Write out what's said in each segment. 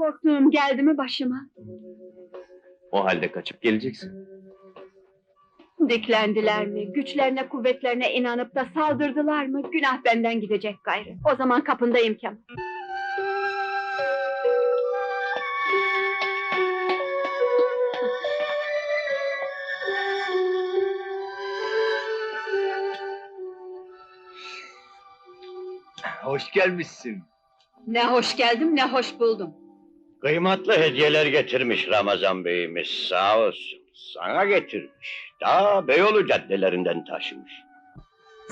Korktuğum geldi mi başıma? O halde kaçıp geleceksin. Diklendiler mi? Güçlerine kuvvetlerine inanıp da saldırdılar mı? Günah benden gidecek gayrı. O zaman kapındayım Kemal. Hoş gelmişsin. Ne hoş geldim ne hoş buldum. Kıymetli hediyeler getirmiş Ramazan Bey'imiz sağ olsun. Sana getirmiş. Daha Beyoğlu caddelerinden taşımış.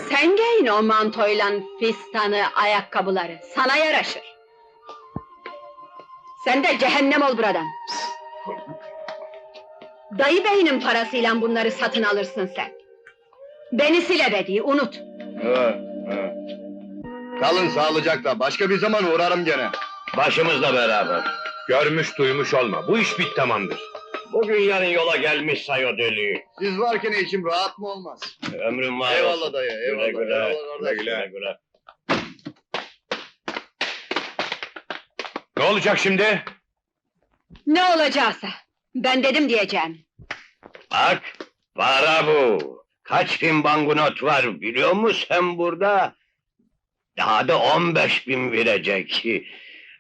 Sen giyin o mantoyla fistanı, ayakkabıları. Sana yaraşır. Sen de cehennem ol buradan. Dayı beyinin parasıyla bunları satın alırsın sen. Beni sil ebedi, unut. Ha, ha. Kalın sağlıcakla. Başka bir zaman uğrarım gene. Başımızla beraber. Görmüş duymuş olma. Bu iş bit tamamdır. Bugün yarın yola gelmiş sayo deli. Siz varken içim rahat mı olmaz? Ömrün var Eyvallah dayı, eyvallah. Güle güle. eyvallah kardeş. Güle güle. Ne olacak şimdi? Ne olacaksa. Ben dedim diyeceğim. Bak, para bu. Kaç bin banknot var biliyor musun sen burada? Daha da on beş bin verecek.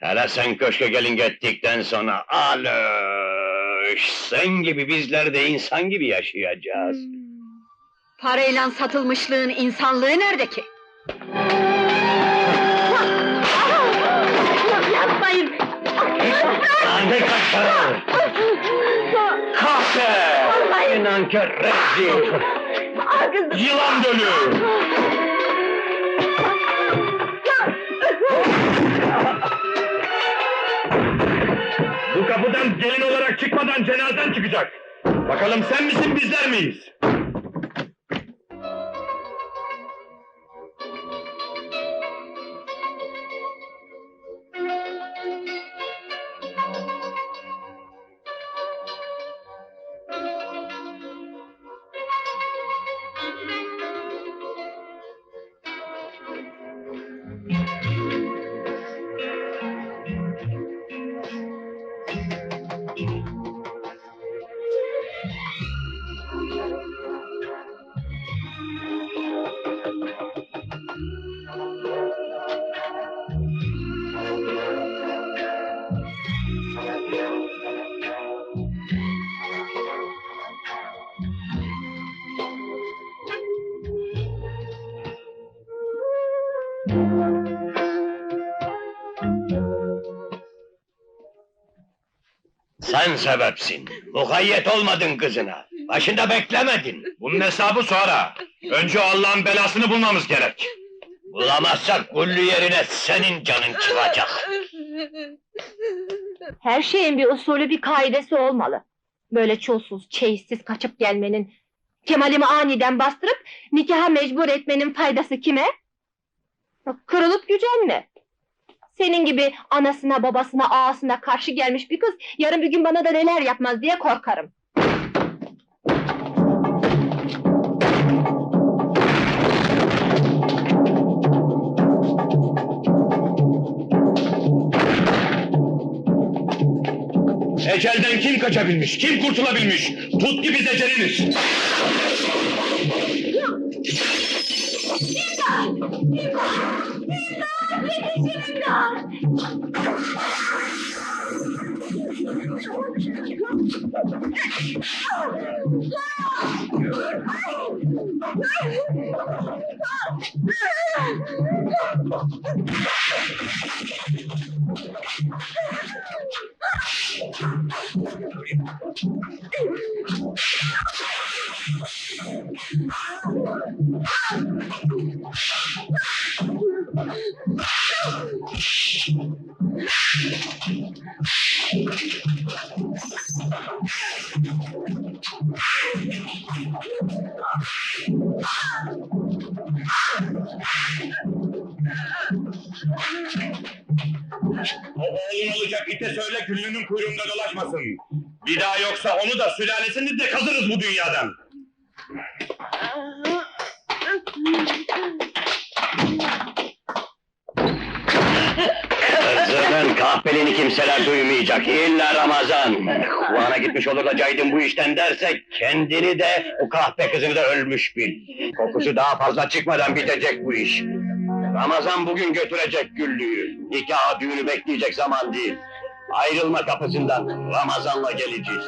Hele sen köşke gelin gittikten sonra alış. Sen gibi bizler de insan gibi yaşayacağız. Parayla satılmışlığın insanlığı nerede ki? Yapmayın! Lanet kaçar! Kahpe! Nankör rezil! Yılan dölü! Kapıdan gelin olarak çıkmadan cenazen çıkacak. Bakalım sen misin bizler miyiz? Sen sebepsin. Mukayyet olmadın kızına. Başında beklemedin. Bunun hesabı sonra. Önce Allah'ın belasını bulmamız gerek. Bulamazsak güllü yerine senin canın çıkacak. Her şeyin bir usulü bir kaidesi olmalı. Böyle çulsuz, çeyizsiz kaçıp gelmenin, Kemal'imi aniden bastırıp nikaha mecbur etmenin faydası kime? Kırılıp gücenme. Senin gibi anasına, babasına, ağasına karşı gelmiş bir kız yarın bir gün bana da neler yapmaz diye korkarım. Ecelden kim kaçabilmiş? Kim kurtulabilmiş? Tut ki biz eceliniz. O oğlun olacak ite söyle güllünün kuyruğunda dolaşmasın. Bir daha yoksa onu da sülalesini de kazırız bu dünyadan. Kızının kahpeliğini kimseler duymayacak. İlla Ramazan. Kulağına gitmiş olur da caydın bu işten dersek kendini de o kahpe kızını da ölmüş bil. Kokusu daha fazla çıkmadan bitecek bu iş. Ramazan bugün götürecek güllüyü. Nikah düğünü bekleyecek zaman değil. Ayrılma kapısından. Ramazan'la geleceğiz.